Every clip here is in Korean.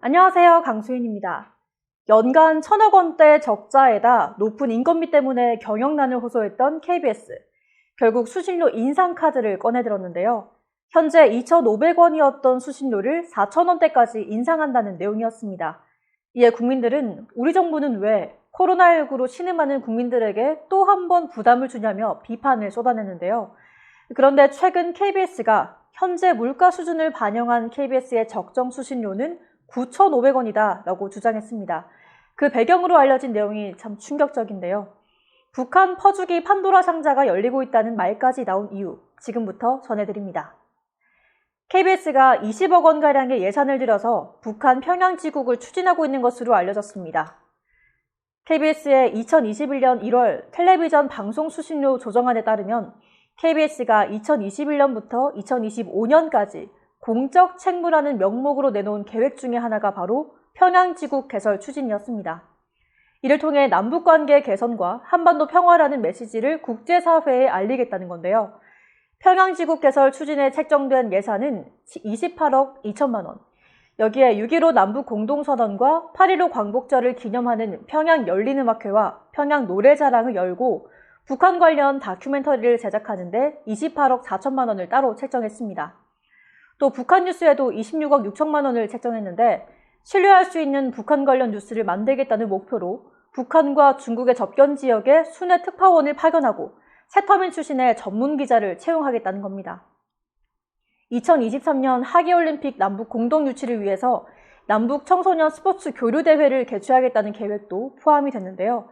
안녕하세요. 강수인입니다. 연간 천억 원대 적자에다 높은 인건비 때문에 경영난을 호소했던 KBS. 결국 수신료 인상 카드를 꺼내들었는데요. 현재 2,500원이었던 수신료를 4,000원대까지 인상한다는 내용이었습니다. 이에 국민들은 우리 정부는 왜 코로나19로 신음하는 국민들에게 또 한 번 부담을 주냐며 비판을 쏟아냈는데요. 그런데 최근 KBS가 현재 물가 수준을 반영한 KBS의 적정 수신료는 9,500원이다 라고 주장했습니다. 그 배경으로 알려진 내용이 참 충격적인데요. 북한 퍼주기 판도라 상자가 열리고 있다는 말까지 나온 이유, 지금부터 전해드립니다. KBS가 20억 원가량의 예산을 들여서 북한 평양지국을 추진하고 있는 것으로 알려졌습니다. KBS의 2021년 1월 텔레비전 방송 수신료 조정안에 따르면 KBS가 2021년부터 2025년까지 공적 책무라는 명목으로 내놓은 계획 중에 하나가 바로 평양지국 개설 추진이었습니다. 이를 통해 남북관계 개선과 한반도 평화라는 메시지를 국제사회에 알리겠다는 건데요. 평양지국 개설 추진에 책정된 예산은 28억 2천만 원. 여기에 6.15 남북 공동선언과 8.15 광복절을 기념하는 평양 열린음악회와 평양 노래자랑을 열고 북한 관련 다큐멘터리를 제작하는데 28억 4천만 원을 따로 책정했습니다. 또 북한 뉴스에도 26억 6천만 원을 책정했는데 신뢰할 수 있는 북한 관련 뉴스를 만들겠다는 목표로 북한과 중국의 접견 지역에 순회 특파원을 파견하고 세터민 출신의 전문 기자를 채용하겠다는 겁니다. 2023년 하계올림픽 남북 공동 유치를 위해서 남북 청소년 스포츠 교류 대회를 개최하겠다는 계획도 포함이 됐는데요.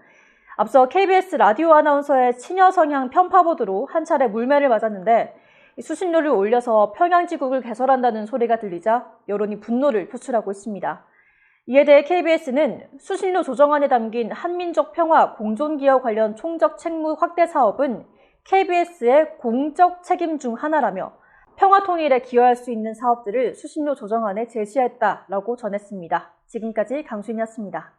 앞서 KBS 라디오 아나운서의 친여 성향 편파 보도로 한 차례 물매를 맞았는데 수신료를 올려서 평양지국을 개설한다는 소리가 들리자 여론이 분노를 표출하고 있습니다. 이에 대해 KBS는 수신료 조정안에 담긴 한민족 평화 공존기업 관련 총적 책무 확대 사업은 KBS의 공적 책임 중 하나라며 평화 통일에 기여할 수 있는 사업들을 수신료 조정안에 제시했다라고 전했습니다. 지금까지 강수인이었습니다.